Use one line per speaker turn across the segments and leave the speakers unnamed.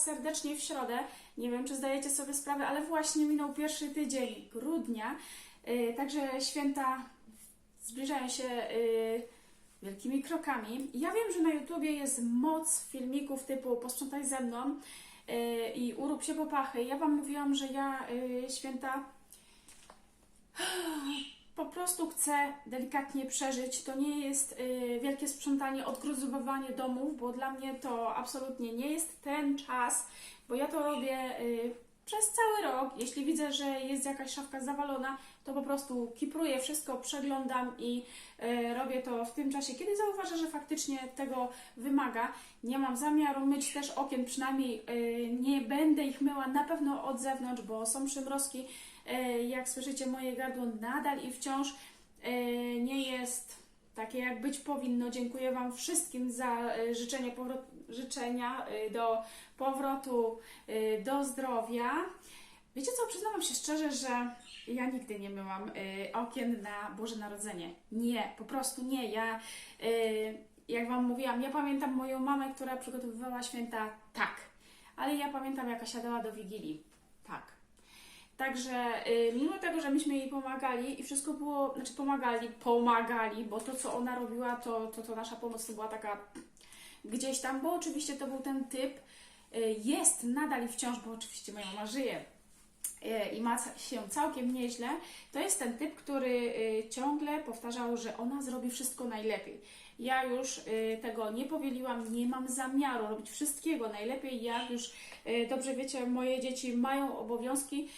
Serdecznie w środę. Nie wiem, czy zdajecie sobie sprawę, ale właśnie minął pierwszy tydzień grudnia, y, także święta zbliżają się y, wielkimi krokami. Ja wiem, że na YouTubie jest moc filmików typu posprzątaj ze mną y, i urób się po pachy. Ja Wam mówiłam, że ja święta po prostu chcę delikatnie przeżyć. To nie jest y, wielkie sprzątanie, odgruzowywanie domów, bo dla mnie to absolutnie nie jest ten czas, bo ja to robię y, przez cały rok. Jeśli widzę, że jest jakaś szafka zawalona, to po prostu kipruję wszystko, przeglądam i y, robię to w tym czasie, kiedy zauważę, że faktycznie tego wymaga. Nie mam zamiaru myć też okien, przynajmniej y, nie będę ich myła na pewno od zewnątrz, bo są przymrozki. Y, Jak słyszycie, moje gardło nadal i wciąż y, nie jest takie, jak być powinno. Dziękuję Wam wszystkim za y, życzenie powrot, życzenia do powrotu do zdrowia. Wiecie co, przyznam Wam się szczerze, że ja nigdy nie myłam okien na Boże Narodzenie. Nie, po prostu nie. Ja, jak Wam mówiłam, ja pamiętam moją mamę, która przygotowywała święta tak, ale ja pamiętam, jaka siadała do Wigilii. Tak. Także y, mimo tego, że myśmy jej pomagali i wszystko było, znaczy pomagali, pomagali, bo to, co ona robiła, to, to, to nasza pomoc to była taka gdzieś tam, bo oczywiście to był ten typ, y, jest nadal i wciąż, bo oczywiście moja mama żyje y, i ma się całkiem nieźle, to jest ten typ, który ciągle powtarzał, że ona zrobi wszystko najlepiej. Ja już tego nie powieliłam, nie mam zamiaru robić wszystkiego najlepiej, jak już dobrze wiecie, moje dzieci mają obowiązki,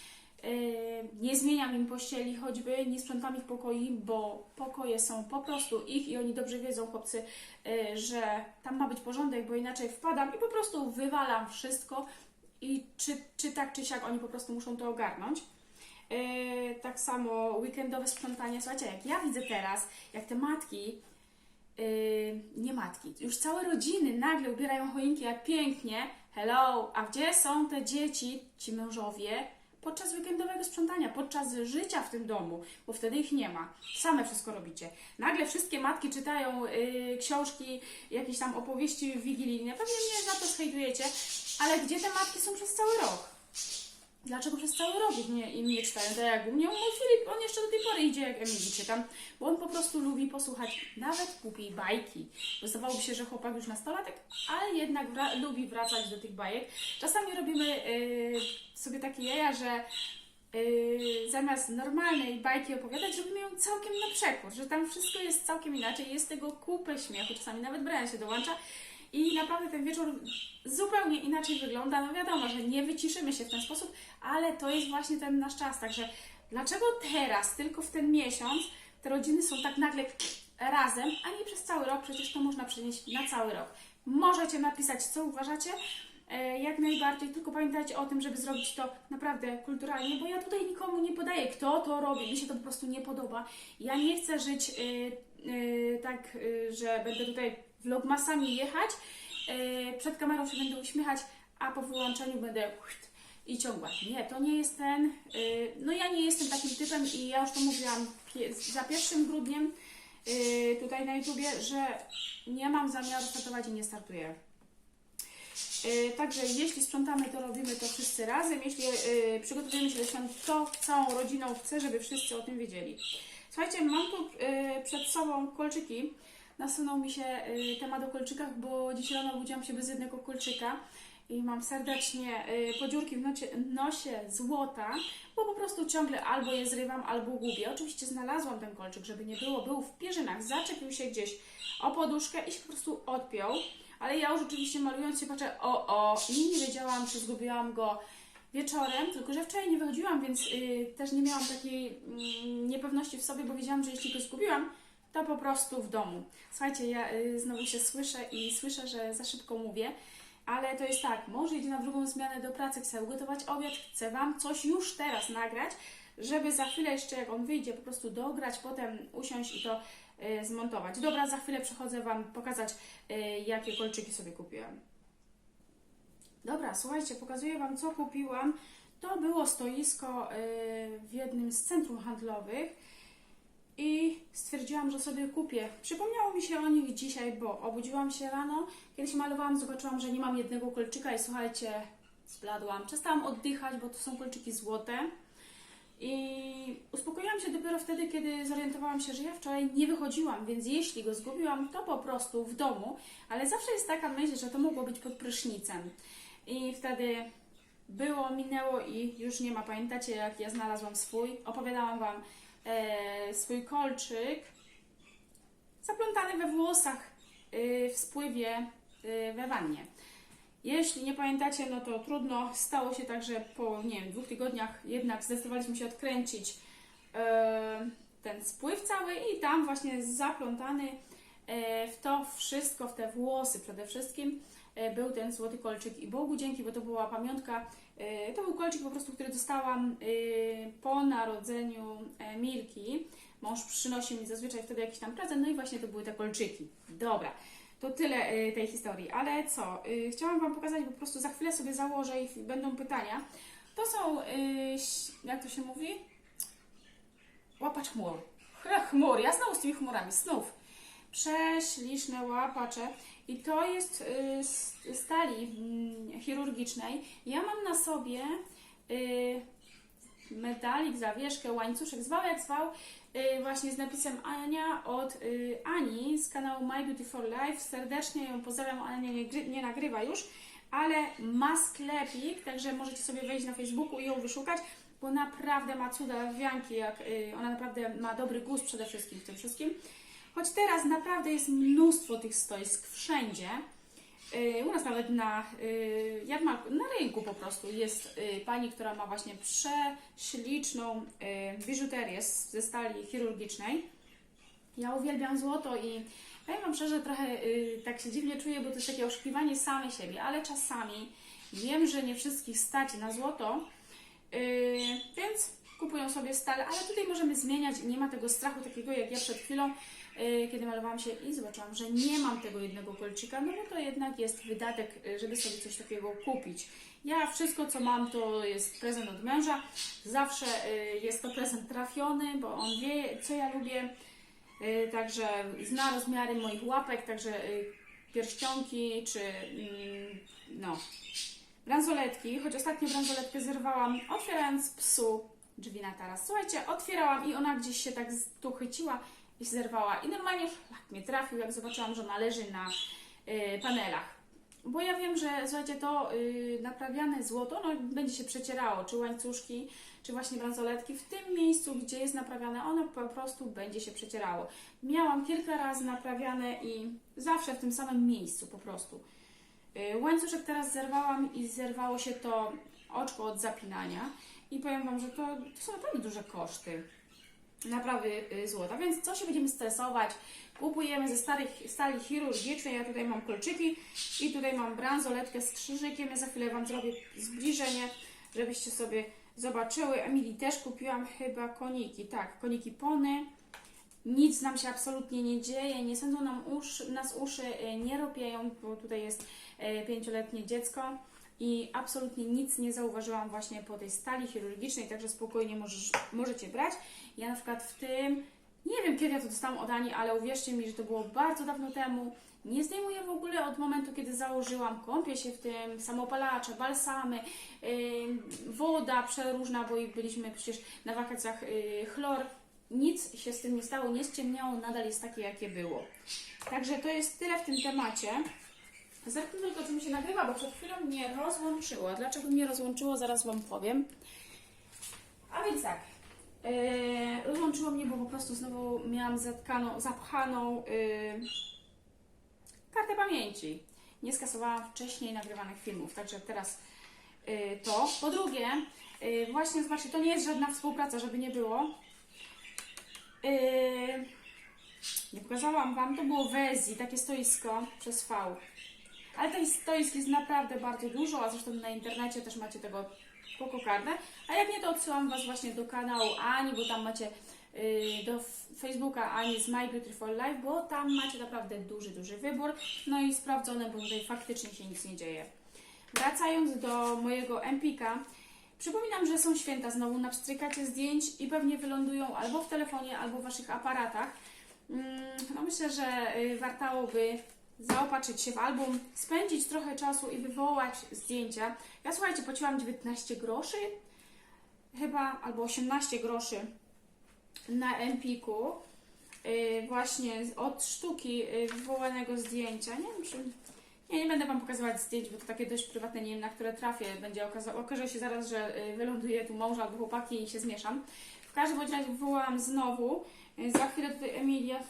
nie zmieniam im pościeli choćby, nie sprzątam ich pokoi, bo pokoje są po prostu ich i oni dobrze wiedzą, chłopcy, y, że tam ma być porządek, bo inaczej wpadam i po prostu wywalam wszystko i czy, czy tak, czy siak oni po prostu muszą to ogarnąć. Yy, tak samo weekendowe sprzątanie. Słuchajcie, jak ja widzę teraz, jak te matki, yy, nie matki, już całe rodziny nagle ubierają choinki, jak pięknie, hello, a gdzie są te dzieci, ci mężowie, podczas weekendowego sprzątania, podczas życia w tym domu, bo wtedy ich nie ma. Same wszystko robicie. Nagle wszystkie matki czytają yy, książki, jakieś tam opowieści wigilijne. Pewnie mnie za to zhejtujecie, ale gdzie te matki są przez cały rok? Dlaczego przez cały rok nie, im nie czytają? Tak jak u mnie, mój Filip, on jeszcze do tej pory idzie jak Emilii czytam, bo on po prostu lubi posłuchać nawet głupiej bajki. Wydawałoby się, że chłopak już nastolatek, ale jednak wra- lubi wracać do tych bajek. Czasami robimy yy, sobie takie jaja, że yy, zamiast normalnej bajki opowiadać, robimy ją całkiem na przekór, że tam wszystko jest całkiem inaczej, jest tego kupę śmiechu, czasami nawet Brian się dołącza i naprawdę ten wieczór zupełnie inaczej wygląda. No wiadomo, że nie wyciszymy się w ten sposób, ale to jest właśnie ten nasz czas. Także dlaczego teraz, tylko w ten miesiąc, te rodziny są tak nagle razem, a nie przez cały rok? Przecież to można przenieść na cały rok. Możecie napisać, co uważacie. E, Jak najbardziej, tylko pamiętajcie o tym, żeby zrobić to naprawdę kulturalnie, bo ja tutaj nikomu nie podaję, kto to robi, mi się to po prostu nie podoba. Ja nie chcę żyć y, y, tak, y, że będę tutaj vlogmasami jechać, y, przed kamerą się będę uśmiechać, a po wyłączeniu będę i ciągła. Nie, to nie jest ten. y, No ja nie jestem takim typem i ja już to mówiłam za pierwszym grudniem y, tutaj na YouTubie, że nie mam zamiaru startować i nie startuję. Także jeśli sprzątamy, to robimy to wszyscy razem. Jeśli y, przygotowujemy się do świąt, to całą rodziną chcę, żeby wszyscy o tym wiedzieli. Słuchajcie, mam tu przed sobą kolczyki. Nasunął mi się y, temat o kolczykach, bo dziś rano obudziłam się bez jednego kolczyka i mam serdecznie y, podziurki w nosie złota, bo po prostu ciągle albo je zrywam, albo gubię. Oczywiście znalazłam ten kolczyk, żeby nie było, był w pierzynach, zaczepił się gdzieś o poduszkę i się po prostu odpiął. Ale ja już oczywiście malując się patrzę, o, o, i nie wiedziałam, czy zgubiłam go wieczorem, tylko że wczoraj nie wychodziłam, więc y, też nie miałam takiej mm, niepewności w sobie, bo wiedziałam, że jeśli go zgubiłam, to po prostu w domu. Słuchajcie, ja y, znowu się słyszę i słyszę, że za szybko mówię, ale to jest tak, mąż idzie na drugą zmianę do pracy, chce ugotować obiad, chce Wam coś już teraz nagrać, żeby za chwilę jeszcze jak on wyjdzie, po prostu dograć, potem usiąść i to y, zmontować. Dobra, za chwilę przychodzę Wam pokazać, y, jakie kolczyki sobie kupiłam. Dobra, słuchajcie, pokazuję Wam, co kupiłam. To było stoisko y, w jednym z centrum handlowych. I stwierdziłam, że sobie kupię. Przypomniało mi się o nich dzisiaj, bo obudziłam się rano, kiedy się malowałam, zobaczyłam, że nie mam jednego kolczyka i słuchajcie, zbladłam. Przestałam oddychać, bo to są kolczyki złote. I uspokoiłam się dopiero wtedy, kiedy zorientowałam się, że ja wczoraj nie wychodziłam, więc jeśli go zgubiłam, to po prostu w domu, ale zawsze jest taka myśl, że to mogło być pod prysznicem. I wtedy było, minęło i już nie ma. Pamiętacie, jak ja znalazłam swój? Opowiadałam Wam e, swój kolczyk zaplątany we włosach y, w spływie y, we wannie. Jeśli nie pamiętacie, no to trudno. Stało się tak, że po nie wiem, dwóch tygodniach jednak zdecydowaliśmy się odkręcić e, ten spływ cały i tam właśnie zaplątany e, w to wszystko, w te włosy przede wszystkim e, był ten złoty kolczyk i Bogu dzięki, bo to była pamiątka. e, To był kolczyk po prostu, który dostałam e, po narodzeniu e, Milki. Mąż przynosił mi zazwyczaj wtedy jakiś tam prezent, no i właśnie to były te kolczyki. Dobra, to tyle tej historii. Ale co? Chciałam Wam pokazać, po prostu za chwilę sobie założę i będą pytania. To są, jak to się mówi? Łapacz chmur. Ch- Chmur, jasno z tymi chmurami, snów. Prześliczne łapacze. I to jest y, z stali mm, chirurgicznej. Ja mam na sobie y, medalik, zawieszkę, łańcuszek, zwał jak zwał, y, właśnie z napisem Ania od y, Ani z kanału My Beautiful Life. Serdecznie ją pozdrawiam, Ania nie, nie nagrywa już, ale ma sklepik, także możecie sobie wejść na Facebooku i ją wyszukać, bo naprawdę ma cuda wianki, jak y, ona naprawdę ma dobry gust przede wszystkim w tym wszystkim. Choć teraz naprawdę jest mnóstwo tych stoisk wszędzie. Y, U nas nawet na y, jarmarku, na rynku po prostu jest y, pani, która ma właśnie prześliczną biżuterię ze stali chirurgicznej. Ja uwielbiam złoto i powiem Wam szczerze, trochę tak się dziwnie czuję, bo to jest takie oszukiwanie samej siebie, ale czasami wiem, że nie wszystkich stać na złoto, więc kupują sobie stale, ale tutaj możemy zmieniać i nie ma tego strachu takiego jak ja przed chwilą, kiedy malowałam się i zobaczyłam, że nie mam tego jednego kolczyka, no bo to jednak jest wydatek, y, żeby sobie coś takiego kupić. Ja wszystko, co mam, to jest prezent od męża. Zawsze y, jest to prezent trafiony, bo on wie, co ja lubię. Y, Także zna rozmiary moich łapek, także y, pierścionki czy mm, no, bransoletki. Choć ostatnio bransoletkę zerwałam, otwierając psu drzwi na taras. Słuchajcie, otwierałam i ona gdzieś się tak tu chyciła i się zerwała. I normalnie szlak mnie trafił, jak zobaczyłam, że ona leży na y, panelach. Bo ja wiem, że słuchajcie, to y, naprawiane złoto no, będzie się przecierało, czy łańcuszki, czy właśnie bransoletki. W tym miejscu, gdzie jest naprawiane, ono po prostu będzie się przecierało. Miałam kilka razy naprawiane i zawsze w tym samym miejscu po prostu. Y, Łańcuszek teraz zerwałam i zerwało się to oczko od zapinania. I powiem Wam, że to, to są naprawdę duże koszty naprawy y, złota, więc co się będziemy stresować? Kupujemy ze starych, stali chirurgicznej, ja tutaj mam kolczyki i tutaj mam bransoletkę z krzyżykiem, ja za chwilę Wam zrobię zbliżenie, żebyście sobie zobaczyły. Emilii też kupiłam chyba koniki, tak, koniki pony. Nic nam się absolutnie nie dzieje, nie sądzą nam uszy, nas uszy, y, nie ropieją, bo tutaj jest y, pięcioletnie dziecko i absolutnie nic nie zauważyłam właśnie po tej stali chirurgicznej, także spokojnie możesz, możecie brać. Ja na przykład w tym, nie wiem kiedy ja to dostałam od Ani, ale uwierzcie mi, że to było bardzo dawno temu. Nie zdejmuję w ogóle od momentu, kiedy założyłam. Kąpię się w tym, samopalacze, balsamy, yy, woda przeróżna, bo i byliśmy przecież na wakacjach yy, chlor. Nic się z tym nie stało, nie ściemniało, nadal jest takie, jakie było. Także to jest tyle w tym temacie. Zerknę tylko, czy mi się nagrywa, bo przed chwilą mnie rozłączyło. Dlaczego mnie rozłączyło, zaraz Wam powiem. A więc tak. Yy, rozłączyło mnie, bo po prostu znowu miałam zatkaną, zapchaną yy, kartę pamięci. Nie skasowałam wcześniej nagrywanych filmów, także teraz yy, to. Po drugie, yy, właśnie zobaczcie, to nie jest żadna współpraca, żeby nie było. Yy, nie pokazałam Wam, to było w Ezji, takie stoisko przez V. Ale tych stoisk jest naprawdę bardzo dużo, a zresztą na internecie też macie tego spoko kartę. A jak nie, to odsyłam Was właśnie do kanału Ani, bo tam macie yy, do Facebooka Ani z My Life, bo tam macie naprawdę duży, duży wybór. No i sprawdzone, bo tutaj faktycznie się nic nie dzieje. Wracając do mojego Empika, Przypominam, że są święta znowu, napstrykacie zdjęć i pewnie wylądują albo w telefonie, albo w Waszych aparatach. Mm, No myślę, że y, wartałoby zaopatrzyć się w album, spędzić trochę czasu i wywołać zdjęcia. Ja słuchajcie, płaciłam 19 groszy chyba, albo 18 groszy na Empiku. y, właśnie od sztuki y, wywołanego zdjęcia. Nie wiem, czy... Nie, nie będę Wam pokazywać zdjęć, bo to takie dość prywatne, nie wiem na które trafię. Będzie okaza- okaże się zaraz, że y, wyląduje tu mąż albo chłopaki i się zmieszam. W każdym razie wywołałam znowu. Y, Za chwilę tutaj Emilia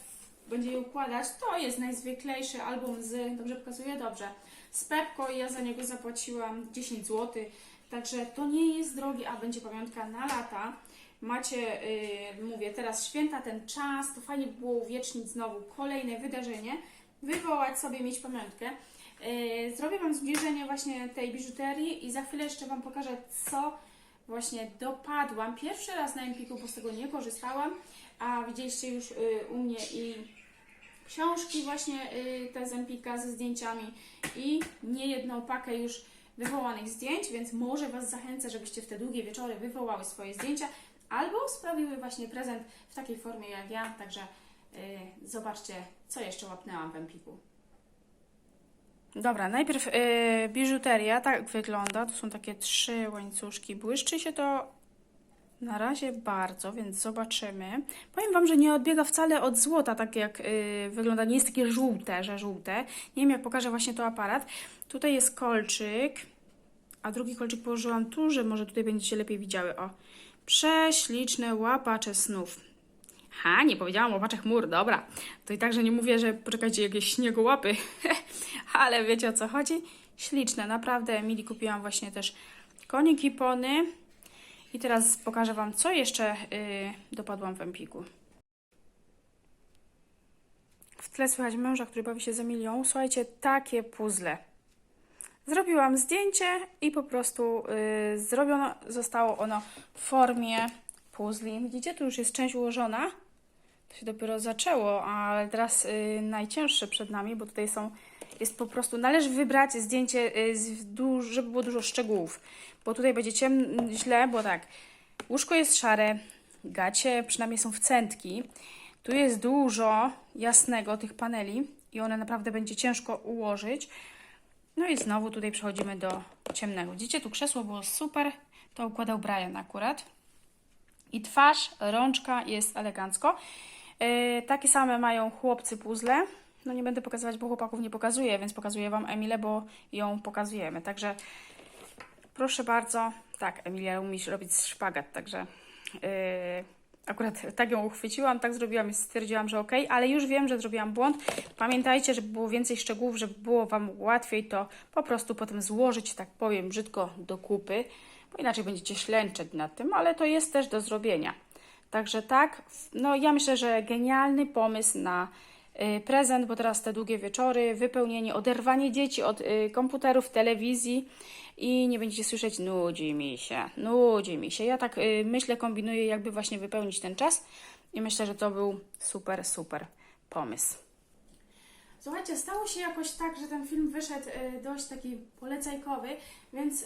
będzie je układać. To jest najzwyklejszy album z, dobrze pokazuję? Dobrze, z Pepko i ja za niego zapłaciłam 10 zł. Także to nie jest drogie, a będzie pamiątka na lata. Macie, y, mówię, teraz święta, ten czas, to fajnie by było uwiecznić znowu kolejne wydarzenie, wywołać sobie, mieć pamiątkę. Y, Zrobię Wam zbliżenie właśnie tej biżuterii i za chwilę jeszcze Wam pokażę, co właśnie dopadłam. Pierwszy raz na Empiku, bo z tego nie korzystałam, a widzieliście już y, u mnie i książki właśnie y, te z ze zdjęciami i niejedną pakę już wywołanych zdjęć, więc może Was zachęcę, żebyście w te długie wieczory wywołały swoje zdjęcia albo sprawiły właśnie prezent w takiej formie jak ja, także y, zobaczcie, co jeszcze łapnęłam w Empiku. Dobra, najpierw yy, biżuteria, tak wygląda. To są takie trzy łańcuszki. Błyszczy się to na razie bardzo, więc zobaczymy. Powiem Wam, że nie odbiega wcale od złota, tak jak yy, wygląda. Nie jest takie żółte, że żółte. Nie wiem, jak pokażę właśnie to aparat. Tutaj jest kolczyk, a drugi kolczyk położyłam tu, że może tutaj będziecie lepiej widziały. O, prześliczne łapacze snów. Ha, nie powiedziałam łapacze chmur, dobra. To i także nie mówię, że poczekajcie, jakieś śniegołapy, ale wiecie o co chodzi. Śliczne, naprawdę. Emilii kupiłam właśnie też koniki pony. I teraz pokażę Wam, co jeszcze yy, dopadłam w Empiku. W tle słychać męża, który bawi się z Emilią. Słuchajcie, takie puzzle. Zrobiłam zdjęcie i po prostu yy, zrobiono, zostało ono w formie puzli. Widzicie, tu już jest część ułożona. To się dopiero zaczęło, ale teraz yy, najcięższe przed nami, bo tutaj są, jest po prostu, należy wybrać zdjęcie, yy, żeby było dużo szczegółów, bo tutaj będzie ciemno, źle, bo tak, łóżko jest szare, gacie przynajmniej są w centki, tu jest dużo jasnego tych paneli i one naprawdę będzie ciężko ułożyć. No i znowu tutaj przechodzimy do ciemnego. Widzicie, tu krzesło było super, to układał Brian akurat. I twarz, rączka jest elegancko. Yy, takie same mają chłopcy puzzle. No nie będę pokazywać, bo chłopaków nie pokazuję, więc pokazuję Wam Emilę, bo ją pokazujemy. Także proszę bardzo. Tak, Emilia umiesz robić szpagat, także yy, akurat tak ją uchwyciłam, tak zrobiłam i stwierdziłam, że ok, ale już wiem, że zrobiłam błąd. Pamiętajcie, żeby było więcej szczegółów, żeby było Wam łatwiej to po prostu potem złożyć, tak powiem brzydko, do kupy, bo inaczej będziecie ślęczeć nad tym, ale to jest też do zrobienia. Także tak, no ja myślę, że genialny pomysł na prezent, bo teraz te długie wieczory, wypełnienie, oderwanie dzieci od y, komputerów, telewizji i nie będziecie słyszeć nudzi mi się, nudzi mi się. Ja tak y, myślę, kombinuję, jakby właśnie wypełnić ten czas i myślę, że to był super, super pomysł. Słuchajcie, stało się jakoś tak, że ten film wyszedł y, dość taki polecajkowy, więc y,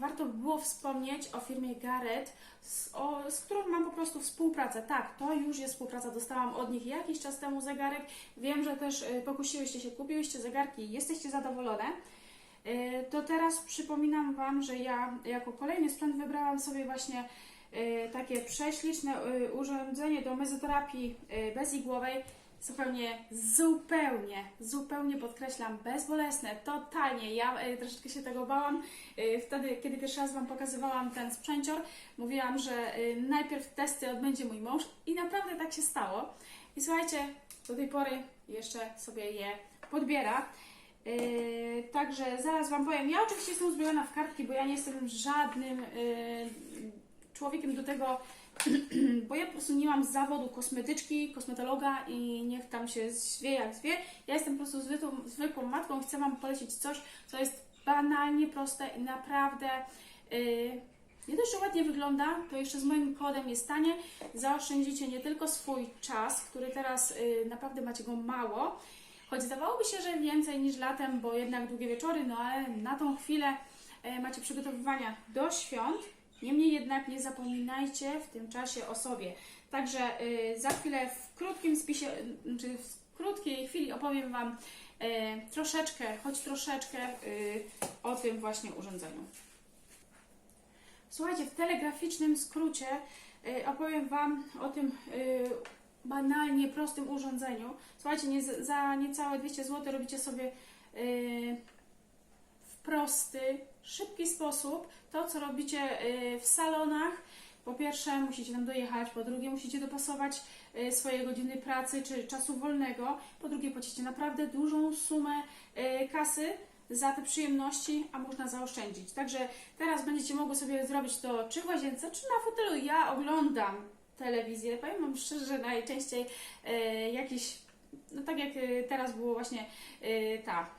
warto by było wspomnieć o firmie Garrett, z, o, z którą mam po prostu współpracę. Tak, to już jest współpraca, dostałam od nich jakiś czas temu zegarek. Wiem, że też y, pokusiłyście się, kupiłyście zegarki i jesteście zadowolone. To teraz przypominam Wam, że ja jako kolejny sprzęt wybrałam sobie właśnie takie prześliczne urządzenie do mezoterapii bezigłowej. Zupełnie, zupełnie, zupełnie podkreślam, bezbolesne, totalnie. Ja y, troszeczkę się tego bałam. Y, wtedy, kiedy pierwszy raz Wam pokazywałam ten sprzęcior, mówiłam, że y, najpierw testy odbędzie mój mąż i naprawdę tak się stało. I słuchajcie, do tej pory jeszcze sobie je podbiera. Yy, także zaraz Wam powiem. Ja oczywiście jestem uzbrojona w kartki, bo ja nie jestem żadnym yy, człowiekiem do tego, bo ja po prostu nie mam zawodu kosmetyczki, kosmetologa i niech tam się zwie jak zwie. Ja jestem po prostu zwykłą, zwykłą matką. Chcę Wam polecić coś, co jest banalnie proste i naprawdę yy, nie dość, że ładnie wygląda, to jeszcze z moim kodem jest tanie. Zaoszczędzicie nie tylko swój czas, który teraz yy, naprawdę macie go mało, Choć zdawałoby się, że więcej niż latem, bo jednak długie wieczory, no ale na tą chwilę e, macie przygotowywania do świąt Niemniej jednak nie zapominajcie w tym czasie o sobie. Także y, za chwilę w krótkim spisie, czy w krótkiej chwili opowiem Wam y, troszeczkę, choć troszeczkę y, o tym właśnie urządzeniu. Słuchajcie, w telegraficznym skrócie opowiem Wam o tym banalnie prostym urządzeniu. Słuchajcie, nie, za niecałe 200 zł robicie sobie w prosty, szybki sposób to, co robicie y, w salonach. Po pierwsze, musicie tam dojechać, po drugie, musicie dopasować y, swoje godziny pracy czy czasu wolnego, po drugie, płacicie naprawdę dużą sumę y, kasy za te przyjemności, a można zaoszczędzić. Także teraz będziecie mogły sobie zrobić to czy w łazience, czy na fotelu. Ja oglądam telewizję. Powiem Wam szczerze, najczęściej jakiś, no tak jak teraz było właśnie ta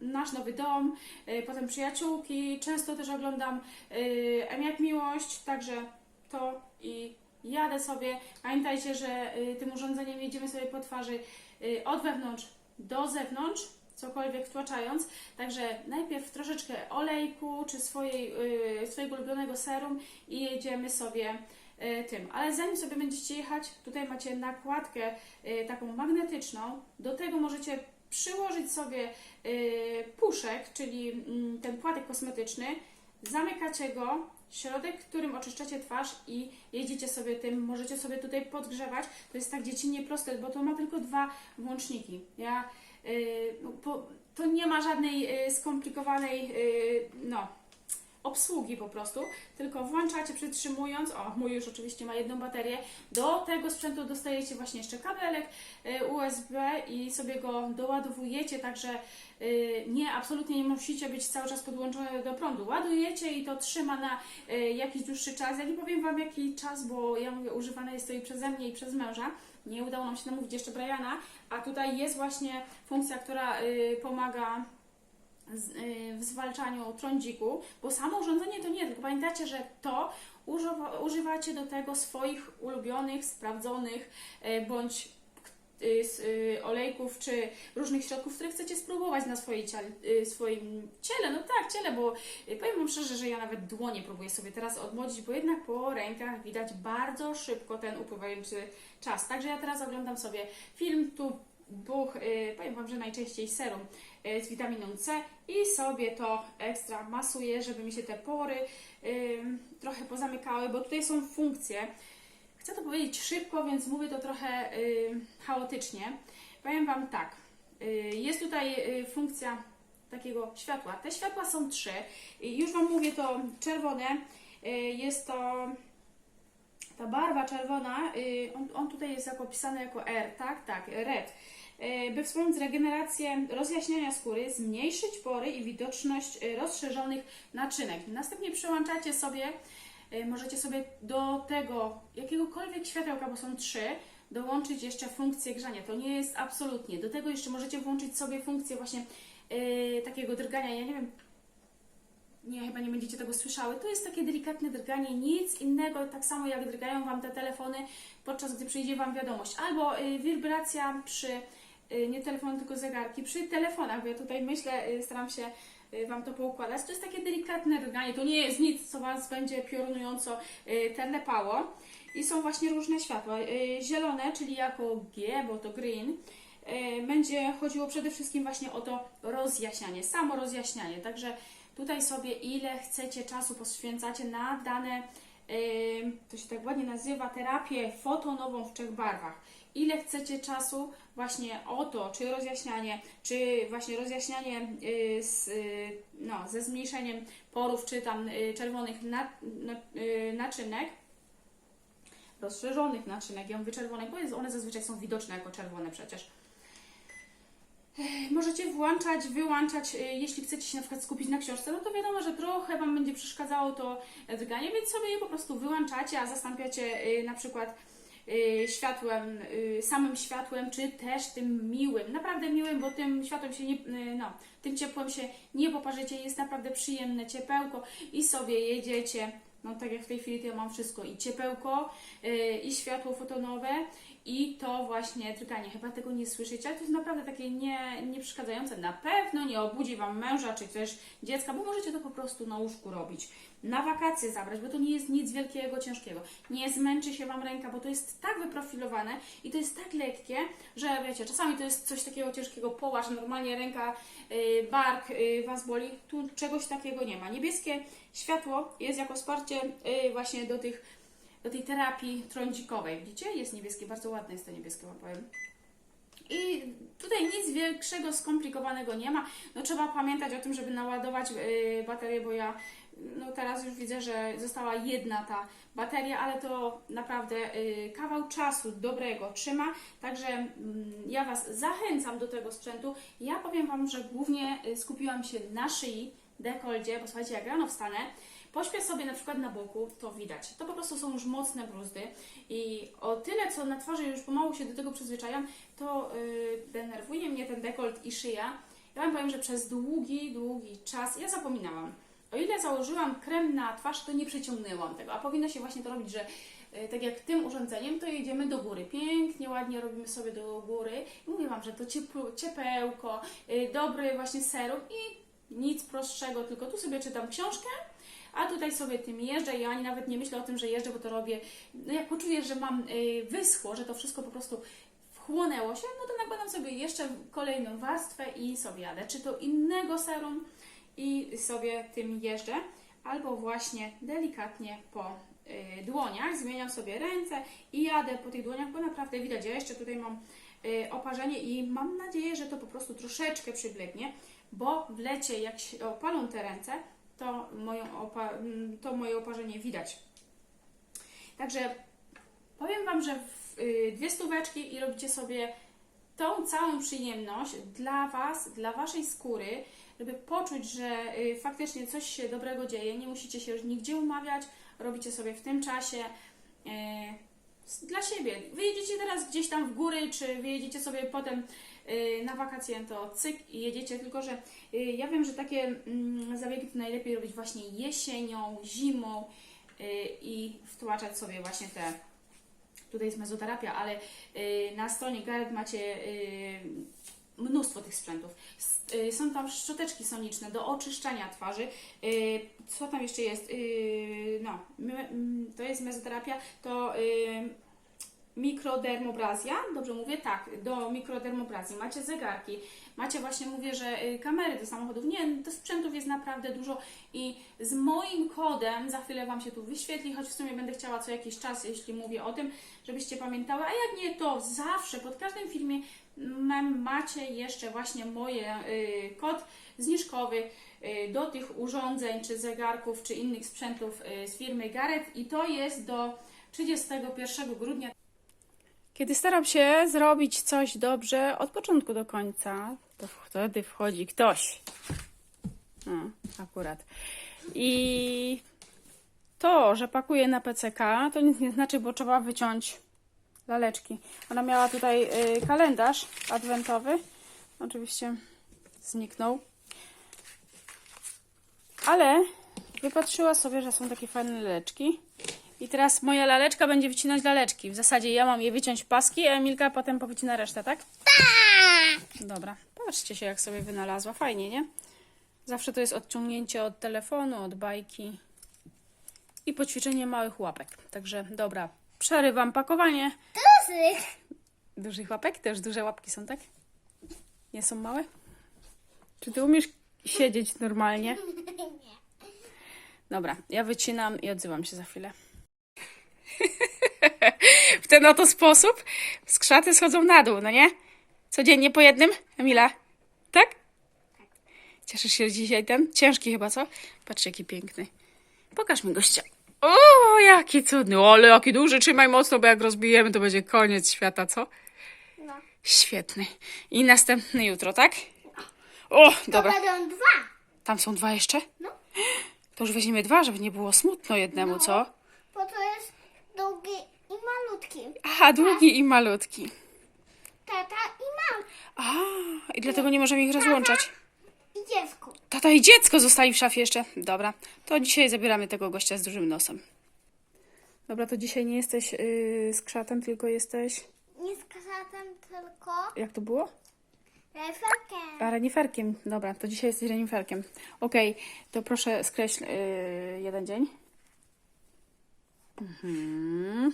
Nasz Nowy Dom, e, potem Przyjaciółki, często też oglądam e, M jak Miłość, także to i jadę sobie. Pamiętajcie, że e, tym urządzeniem jedziemy sobie po twarzy od wewnątrz do zewnątrz, cokolwiek wtłaczając. Także najpierw troszeczkę olejku czy swojej, swojego ulubionego serum i jedziemy sobie tym. Ale zanim sobie będziecie jechać, tutaj macie nakładkę taką magnetyczną. Do tego możecie przyłożyć sobie e, puszek, czyli mm, ten płatek kosmetyczny, zamykacie go, środek, którym oczyszczacie twarz i jedziecie sobie tym, możecie sobie tutaj podgrzewać. To jest tak dziecinnie proste, bo to ma tylko dwa włączniki. Ja, y, no, to nie ma żadnej y, skomplikowanej, y, no, obsługi po prostu, tylko włączacie przytrzymując, o mój już oczywiście ma jedną baterię, do tego sprzętu dostajecie właśnie jeszcze kabelek y, USB i sobie go doładowujecie, także y, nie, absolutnie nie musicie być cały czas podłączone do prądu. Ładujecie i to trzyma na y, jakiś dłuższy czas. Ja nie powiem Wam jaki czas, bo ja mówię, używane jest to i przeze mnie i przez męża. Nie udało nam się namówić jeszcze Briana, a tutaj jest właśnie funkcja, która pomaga w zwalczaniu trądziku, bo samo urządzenie to nie, tylko pamiętacie, że to używa, używacie do tego swoich ulubionych, sprawdzonych y, bądź y, s- y, olejków czy różnych środków, które chcecie spróbować na ciele, y, swoim ciele. No tak, ciele, bo y, powiem Wam szczerze, że ja nawet dłonie próbuję sobie teraz odmłodzić, bo jednak po rękach widać bardzo szybko ten upływający czas. Także ja teraz oglądam sobie film, tu buch, y, powiem Wam, że najczęściej serum y, z witaminą C i sobie to ekstra masuję, żeby mi się te pory y, trochę pozamykały, bo tutaj są funkcje. Chcę to powiedzieć szybko, więc mówię to trochę y, chaotycznie. Powiem Wam tak, jest tutaj funkcja takiego światła. Te światła są trzy. Już Wam mówię to czerwone. Jest to ta barwa czerwona, on, on tutaj jest jako jako R, tak? Tak, red. Y, By wspomóc regenerację rozjaśniania skóry, zmniejszyć pory i widoczność y, rozszerzonych naczynek. Następnie przyłączacie sobie, y, możecie sobie do tego jakiegokolwiek światełka, bo są trzy, dołączyć jeszcze funkcję grzania. To nie jest absolutnie. Do tego jeszcze możecie włączyć sobie funkcję właśnie y, takiego drgania. Ja nie wiem, nie, chyba nie będziecie tego słyszały. To jest takie delikatne drganie, nic innego, tak samo jak drgają Wam te telefony, podczas gdy przyjdzie Wam wiadomość. Albo y, wibracja przy, nie telefonu, tylko zegarki, przy telefonach, bo ja tutaj myślę, y, staram się y, Wam to poukładać. To jest takie delikatne drganie, to nie jest nic, co Was będzie piorunująco y, telepało. I są właśnie różne światła. Y, Zielone, czyli jako G, bo to green, y, będzie chodziło przede wszystkim właśnie o to rozjaśnianie, samo rozjaśnianie. Także tutaj sobie ile chcecie czasu poświęcacie na dane, y, to się tak ładnie nazywa, terapię fotonową w trzech barwach. Ile chcecie czasu właśnie o to, czy rozjaśnianie, czy właśnie rozjaśnianie y, z, y, no, ze zmniejszeniem porów, czy tam y, czerwonych na, na, naczynek, rozszerzonych naczynek, ja mówię czerwonych, bo one zazwyczaj są widoczne jako czerwone przecież. Możecie włączać, wyłączać, jeśli chcecie się na przykład skupić na książce, no to wiadomo, że trochę Wam będzie przeszkadzało to drganie, więc sobie je po prostu wyłączacie, a zastąpiacie y, na przykład światłem, y, samym światłem, czy też tym miłym, naprawdę miłym, bo tym światłem się nie, y, no, tym ciepłem się nie poparzycie, jest naprawdę przyjemne ciepełko i sobie jedziecie, no tak jak w tej chwili to ja mam wszystko, i ciepełko, y, i światło fotonowe, i to właśnie drganie. Chyba tego nie słyszycie, ale to jest naprawdę takie nie, nie przeszkadzające. Na pewno nie obudzi Wam męża czy też dziecka, bo możecie to po prostu na łóżku robić. na wakacje zabrać, bo to nie jest nic wielkiego, ciężkiego. Nie zmęczy się Wam ręka, bo to jest tak wyprofilowane i to jest tak lekkie, że wiecie, czasami to jest coś takiego ciężkiego, poła, że normalnie ręka, y, bark y, Was boli. Tu czegoś takiego nie ma. Niebieskie światło jest jako wsparcie y, właśnie do tych do tej terapii trądzikowej. Widzicie? Jest niebieskie, bardzo ładne jest to niebieskie, wam powiem. I tutaj nic większego, skomplikowanego nie ma. No trzeba pamiętać o tym, żeby naładować yy, baterię, bo ja no teraz już widzę, że została jedna ta bateria, ale to naprawdę yy, kawał czasu dobrego trzyma. Także mm, ja Was zachęcam do tego sprzętu. Ja powiem Wam, że głównie y, skupiłam się na szyi, dekoldzie, bo słuchajcie, jak rano wstanę, pośpię sobie na przykład na boku, to widać. To po prostu są już mocne bruzdy i o tyle, co na twarzy już pomału się do tego przyzwyczajam, to yy, denerwuje mnie ten dekolt i szyja. Ja Wam powiem, że przez długi, długi czas ja zapominałam. O ile założyłam krem na twarz, to nie przyciągnęłam tego, a powinno się właśnie to robić, że y, tak jak tym urządzeniem, to jedziemy do góry. Pięknie, ładnie robimy sobie do góry. Mówię Wam, że to ciepło, ciepełko, y, dobry właśnie serum i nic prostszego, tylko tu sobie czytam książkę, a tutaj sobie tym jeżdżę i ani nawet nie myślę o tym, że jeżdżę, bo to robię, no jak poczuję, że mam y, wyschło, że to wszystko po prostu wchłonęło się, no to nakładam sobie jeszcze kolejną warstwę i sobie jadę. Czy to innego serum i sobie tym jeżdżę, albo właśnie delikatnie po y, dłoniach, zmieniam sobie ręce i jadę po tych dłoniach, bo naprawdę widać, ja jeszcze tutaj mam y, oparzenie i mam nadzieję, że to po prostu troszeczkę przyblednie, bo w lecie jak się opalą te ręce, to, moją to moje oparzenie widać. Także powiem Wam, że y, dwie stóweczki i robicie sobie tą całą przyjemność dla Was, dla Waszej skóry, żeby poczuć, że y, faktycznie coś się dobrego dzieje. Nie musicie się już nigdzie umawiać, robicie sobie w tym czasie y, dla siebie. Wyjedziecie teraz gdzieś tam w góry, czy wyjedziecie sobie potem na wakacje, to cyk i jedziecie, tylko że y, ja wiem, że takie mm, zabiegi to najlepiej robić właśnie jesienią, zimą y, i wtłaczać sobie właśnie te tutaj jest mezoterapia, ale y, na stronie Gareth macie y, mnóstwo tych sprzętów. Y, Są tam szczoteczki soniczne do oczyszczania twarzy. Y, Co tam jeszcze jest? Y, No, mm, to jest mezoterapia, to y, mikrodermobrazja, dobrze mówię? Tak, do mikrodermobrazji. Macie zegarki, macie właśnie, mówię, że y, kamery do samochodów. Nie, do sprzętów jest naprawdę dużo i z moim kodem, za chwilę Wam się tu wyświetli, choć w sumie będę chciała co jakiś czas, jeśli mówię o tym, żebyście pamiętały, a jak nie, to zawsze pod każdym filmie mm, macie jeszcze właśnie moje y, kod zniżkowy y, do tych urządzeń, czy zegarków, czy innych sprzętów z firmy Gareth i to jest do 31 grudnia. Kiedy staram się zrobić coś dobrze od początku do końca, to wtedy wchodzi ktoś. No, akurat. I to, że pakuję na PCK, to nic nie znaczy, bo trzeba wyciąć laleczki. Ona miała tutaj y, kalendarz adwentowy. Oczywiście zniknął. Ale wypatrzyła sobie, że są takie fajne laleczki. I teraz moja laleczka będzie wycinać laleczki. W zasadzie ja mam je wyciąć paski, a Emilka potem powycina resztę, tak? Tak! Dobra, patrzcie się, jak sobie wynalazła. Fajnie, nie? Zawsze to jest odciągnięcie od telefonu, od bajki i poćwiczenie małych łapek. Także dobra, przerywam pakowanie.
Dużych.
Dużych łapek? Też duże łapki są, tak? Nie są małe? Czy ty umiesz siedzieć normalnie? Dobra, ja wycinam i odzywam się za chwilę. w ten oto sposób skrzaty schodzą na dół, no nie? Codziennie po jednym, Emila? Tak? Cieszysz się dzisiaj ten? Ciężki chyba, co? Patrz, jaki piękny. Pokaż mi gościa. O, jaki cudny. O, ale jaki duży. Trzymaj mocno, bo jak rozbijemy, to będzie koniec świata, co?
No.
Świetny. I następny jutro, tak? O,
To
dobra.
będą dwa.
Tam są dwa jeszcze?
No.
To już weźmiemy dwa, żeby nie było smutno jednemu,
No.
co?
Bo to jest długi i malutki.
Aha, długi i malutki.
Tata i mam.
A, i dlatego nie możemy ich rozłączać.
I dziecko.
Tata i dziecko zostali w szafie jeszcze. Dobra, to dzisiaj zabieramy tego gościa z dużym nosem. Dobra, to dzisiaj nie jesteś yy, z krzatem, tylko jesteś...
Nie z kasatem, tylko
Jak to było?
Referkiem.
A reniferkiem, dobra, to dzisiaj jesteś reniferkiem. Okej, to proszę skreśl yy, jeden dzień. Mhm.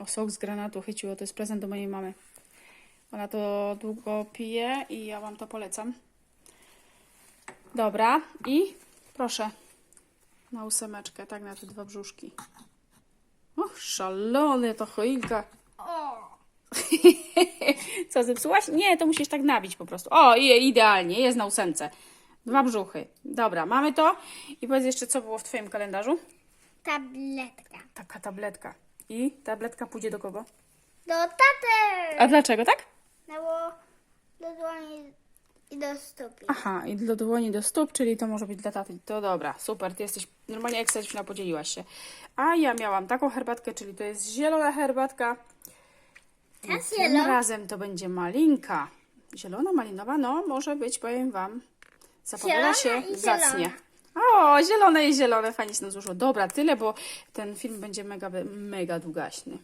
O, sok z granatu chyciło, to jest prezent do mojej mamy. Ona to długo pije i ja wam to polecam. Dobra, i proszę na ósemeczkę, tak, na te dwa brzuszki. Och, szalone to choinka. Co, zepsułaś? Nie, to musisz tak nabić po prostu. O, idealnie, jest na ósemce. Dwa brzuchy. Dobra, mamy to. I powiedz jeszcze, co było w Twoim kalendarzu?
Tabletka.
Taka tabletka. I tabletka pójdzie do kogo?
Do taty.
A dlaczego, tak?
No bo do dłoni i do stóp.
Aha, i do dłoni do stóp, czyli to może być dla taty. To dobra, super, ty jesteś normalnie ekscesywna, podzieliłaś się. A ja miałam taką herbatkę, czyli to jest zielona herbatka.
Ta
Tym
zielona.
razem to będzie malinka. Zielona, malinowa, no może być, powiem Wam. Zapowiada
Zielona
się
i
zacnie.
zielona.
O, zielone i zielone, fajnie się nam złożyło. Dobra, tyle, bo ten film będzie mega, mega długaśny.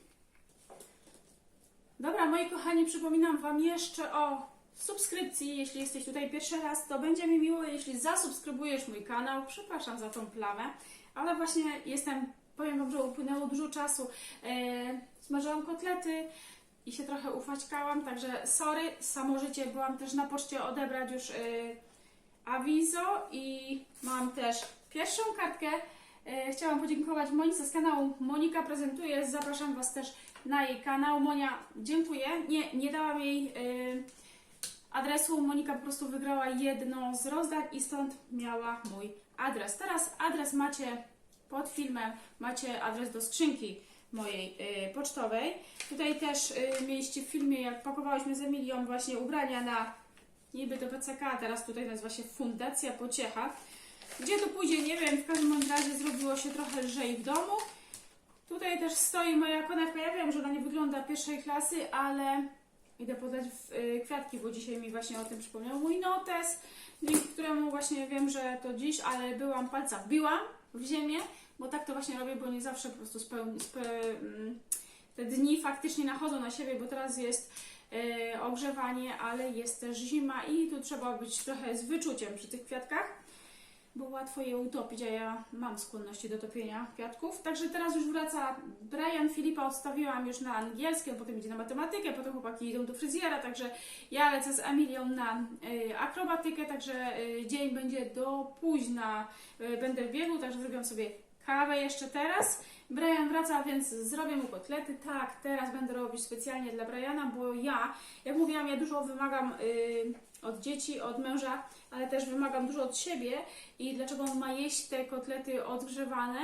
Dobra, moi kochani, przypominam Wam jeszcze o subskrypcji. Jeśli jesteś tutaj pierwszy raz, to będzie mi miło, jeśli zasubskrybujesz mój kanał. Przepraszam za tą plamę, ale właśnie jestem, powiem Wam, że upłynęło dużo czasu. E, smażyłam kotlety i się trochę ufaćkałam, także sorry, samo życie. Byłam też na poczcie odebrać już e, awizo i mam też pierwszą kartkę. E, Chciałam podziękować Monice z kanału Monika Prezentuje. Zapraszam Was też na jej kanał. Monia, dziękuję. Nie, nie dałam jej e, adresu. Monika po prostu wygrała jedno z rozdań i stąd miała mój adres. Teraz adres macie pod filmem, macie adres do skrzynki mojej e, pocztowej. Tutaj też e, mieliście w filmie, jak pakowałyśmy z Emilią właśnie ubrania na niby do PCK, teraz tutaj nazywa się Fundacja Pociecha. Gdzie to pójdzie, nie wiem, w każdym razie zrobiło się trochę lżej w domu. Tutaj też stoi moja konewka, ja wiem, że ona nie wygląda pierwszej klasy, ale idę podać y, kwiatki, bo dzisiaj mi właśnie o tym przypomniał mój notes, dzięki któremu właśnie wiem, że to dziś, ale byłam, palca wbiłam w ziemię, bo tak to właśnie robię, bo nie zawsze po prostu spe, mm, te dni faktycznie nachodzą na siebie, bo teraz jest ogrzewanie, ale jest też zima i tu trzeba być trochę z wyczuciem przy tych kwiatkach, bo łatwo je utopić, a ja mam skłonności do topienia kwiatków. Także teraz już wraca Brian, Filipa odstawiłam już na angielski, on potem idzie na matematykę, potem chłopaki idą do fryzjera, także ja lecę z Emilią na e, akrobatykę, także e, dzień będzie do późna, e, będę w biegu, także zrobiłam sobie kawę jeszcze teraz. Brian wraca, więc zrobię mu kotlety. Tak, teraz będę robić specjalnie dla Briana, bo ja, jak mówiłam, ja dużo wymagam y, od dzieci, od męża, ale też wymagam dużo od siebie. I dlaczego on ma jeść te kotlety odgrzewane,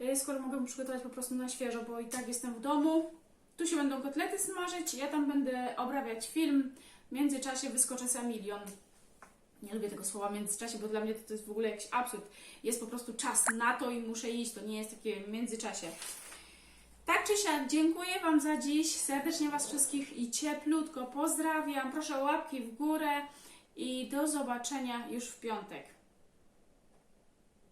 y, skoro mogę przygotować po prostu na świeżo, bo i tak jestem w domu. Tu się będą kotlety smażyć, ja tam będę obrabiać film. W międzyczasie wyskoczę z Emilion. Nie lubię tego słowa międzyczasie, bo dla mnie to, to jest w ogóle jakiś absurd. Jest po prostu czas na to i muszę iść, to nie jest takie międzyczasie. Tak czy siak, dziękuję Wam za dziś. Serdecznie Was wszystkich i cieplutko pozdrawiam. Proszę o łapki w górę i do zobaczenia już w piątek.